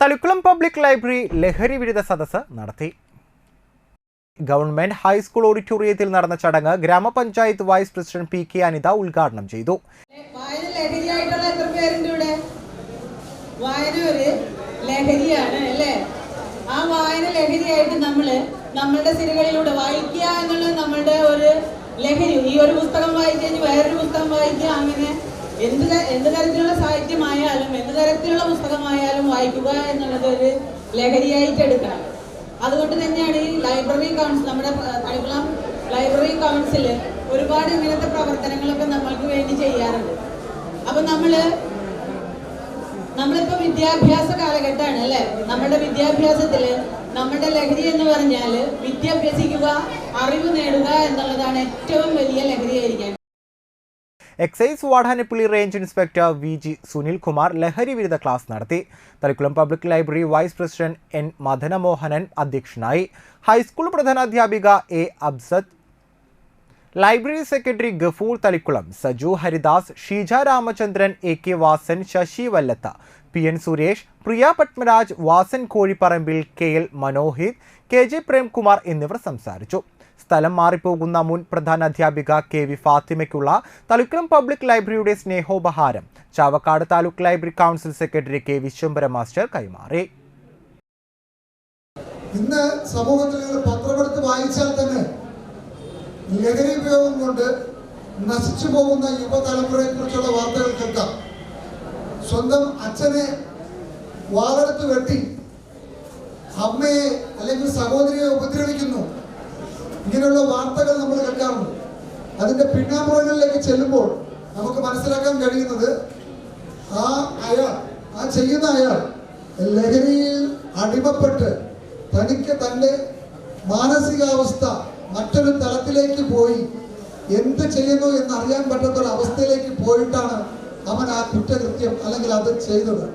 Thalikkulam public library ലഹരി വിരുദ്ധ സദസ്സ് നടത്തി. ഗവൺമെന്റ് ഹൈസ്കൂൾ ഓഡിറ്റോറിയത്തിൽ നടന്ന ചടങ്ങ് ഗ്രാമപഞ്ചായത്ത് vice president P K Anitha ഉദ്ഘാടനം ചെയ്തു. ലഹരിയാണ് അല്ലേ? ആ വായന ലഹരിയായിട്ട് നമ്മൾ നമ്മളുടെ സിനിമകളിലൂടെ വായിക്കുക എന്നുള്ളത് നമ്മളുടെ ഒരു ലഹരി. ഈ ഒരു പുസ്തകം വായിച്ചു കഴിഞ്ഞ് വേറൊരു പുസ്തകം വായിക്കുക അങ്ങനെ എന്ത് എന്ത് തരത്തിലുള്ള സാഹിത്യമായാലും എന്ത് തരത്തിലുള്ള പുസ്തകമായാലും വായിക്കുക എന്നുള്ളത് ഒരു ലഹരിയായിട്ട് എടുക്കണം. അതുകൊണ്ട് തന്നെയാണ് ഈ ലൈബ്രറി കൗൺസിൽ നമ്മുടെ തളിക്കുളം ലൈബ്രറി കൗൺസിൽ ഒരുപാട് ഇങ്ങനത്തെ പ്രവർത്തനങ്ങളൊക്കെ നമ്മൾക്ക് വേണ്ടി ചെയ്യാറുണ്ട്. അപ്പൊ നമ്മൾ നമ്മളിപ്പോ വിദ്യാഭ്യാസ കാലഘട്ടമാണ് അല്ലെ? നമ്മുടെ വിദ്യാഭ്യാസത്തിൽ നമ്മുടെ ലഹരി എന്ന് പറഞ്ഞാൽ വിദ്യ അഭ്യസിക്കുക അറിവ് നേടുക എന്നുള്ളതാണ് ഏറ്റവും വലിയ ലഹരിയായിരിക്കാൻ excise Vadanappally range inspector V G Sunil Kumar ലഹരി വിരുദ്ധ ക്ലാസ് നടത്തി. Thalakkulam public library vice president N Madanamohanan അധ്യക്ഷനായി. High school പ്രധാനാധ്യാപിക A Absad library secretary Gafoor Thalikkulam. Saju Haridas Sheeja Ramachandran A K Vasan Sasi Vallath. P N Suresh Priya Padmaraj Vasan Kozhipparambil K L Manohith K J Premkumar എന്നിവർ സംസാരിച്ചു. സ്ഥലം മാറിപ്പോകുന്ന മുൻ പ്രധാന അധ്യാപിക K V ഫാത്തിമയ്ക്കുള്ള Thalikkulam public ലൈബ്രറിയുടെ സ്നേഹോപഹാരം. Chavakkad taluk library council secretary K Vishwambara master കൈമാറി. ഇന്ന് സമൂഹത്തിൽ പത്രമെടുത്ത് വായിച്ചാൽ തന്നെ ലഹരി ഉപയോഗം കൊണ്ട് നശിച്ചു പോകുന്ന യുവതലമുറയെ കുറിച്ചുള്ള വാർത്തകൾ കേൾക്കാം. സ്വന്തം അച്ഛനെ വാളെടുത്ത് വെട്ടി അമ്മയെ അല്ലെങ്കിൽ സഹോദരിയെ ഉപദ്രവിക്കുന്നു ഇങ്ങനെയുള്ള വാർത്തകൾ നമ്മൾ കേൾക്കാറുണ്ട് അതിന്റെ പിന്നാമ്പുറങ്ങളിലേക്ക് ചെല്ലുമ്പോൾ നമുക്ക് മനസ്സിലാക്കാൻ കഴിയുന്നത് ആ അയാൾ ആ ചെയ്യുന്ന അയാൾ ലഹരിയിൽ അടിമപ്പെട്ട് തനിക്ക് തന്റെ മാനസികാവസ്ഥ മറ്റൊരു തലത്തിലേക്ക് പോയി എന്ത് ചെയ്യുന്നു എന്ന് അറിയാൻ പറ്റാത്ത ഒരു അവസ്ഥയിലേക്ക് പോയിട്ടാണ് അവൻ ആ കുറ്റകൃത്യം അല്ലെങ്കിൽ അത് ചെയ്തത്.